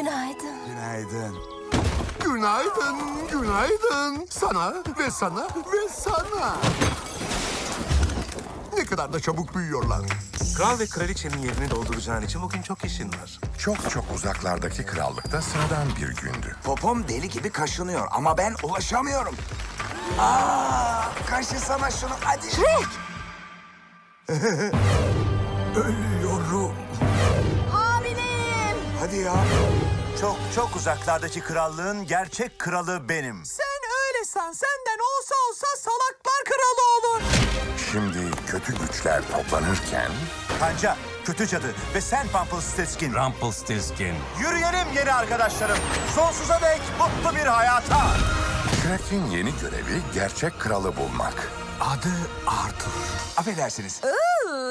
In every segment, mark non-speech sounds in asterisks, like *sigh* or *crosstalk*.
Günaydın. Günaydın. Günaydın, günaydın. Sana ve sana ve sana. Ne kadar da çabuk büyüyorlar. Kral ve kraliçenin yerini dolduracağın için bugün çok işin var. Çok çok uzaklardaki krallıkta sıradan bir gündü. Popom deli gibi kaşınıyor ama ben ulaşamıyorum. Aa, kaşısana şunu hadi. *laughs* Ölüyorum. Hadi ya. Çok çok uzaklardaki krallığın gerçek kralı benim. Sen öyle san. Senden olsa olsa salaklar kralı olur. Şimdi kötü güçler toplanırken Kanca, kötü cadı ve sen Rumpelstiltskin. Rumpelstiltskin. Yürüyelim yeni arkadaşlarım. Sonsuza dek mutlu bir hayata. Shrek'in yeni görevi gerçek kralı bulmak. Adı Arthur. Affedersiniz. Iı,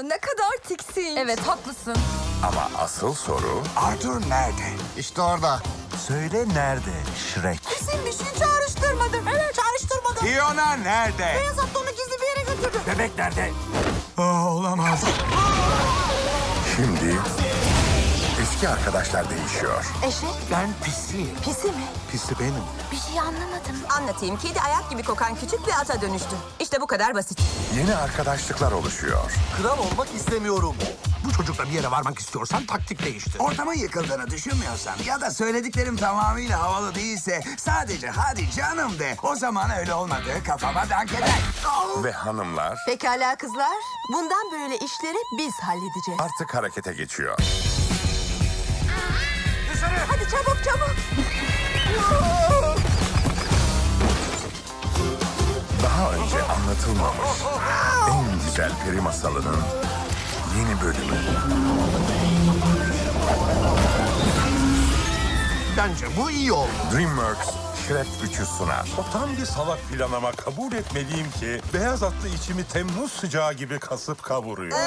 ne kadar tiksin. Evet haklısın. Ama asıl soru Arthur nerede? İşte orada. Söyle nerede Shrek? Kesin bir şey çağrıştırmadı. Evet çağrıştırmadı. Fiona nerede? Beyaz at onu gizli bir yere götürdü. Bebek nerede? Aa, olamaz. şimdi eski arkadaşlar değişiyor. Eşek Ben pisi. pisi mi? Pisi benim. Bir şey anlamadım. Anlatayım. Kedi ayak gibi kokan küçük bir ata dönüştü. İşte bu kadar basit. Yeni arkadaşlıklar oluşuyor. Kral olmak istemiyorum. Bu çocukla bir yere varmak istiyorsan taktik değiştir. Ortamın yıkıldığını düşünmüyorsan ya da söylediklerim tamamıyla havalı değilse sadece hadi canım de. O zaman öyle olmadığı kafama dank eder. Oh! Ve hanımlar Pekala kızlar. Bundan böyle işleri biz halledeceğiz. artık harekete geçiyor. Çabuk çabuk. Daha önce anlatılmamış en güzel peri masalının yeni bölümü. Bence bu iyi oldu. DreamWorks Shrek 3'ü sunar. O tam bir salak plan ama kabul etmeliyim ki beyaz atlı içimi Temmuz sıcağı gibi kasıp kavuruyor.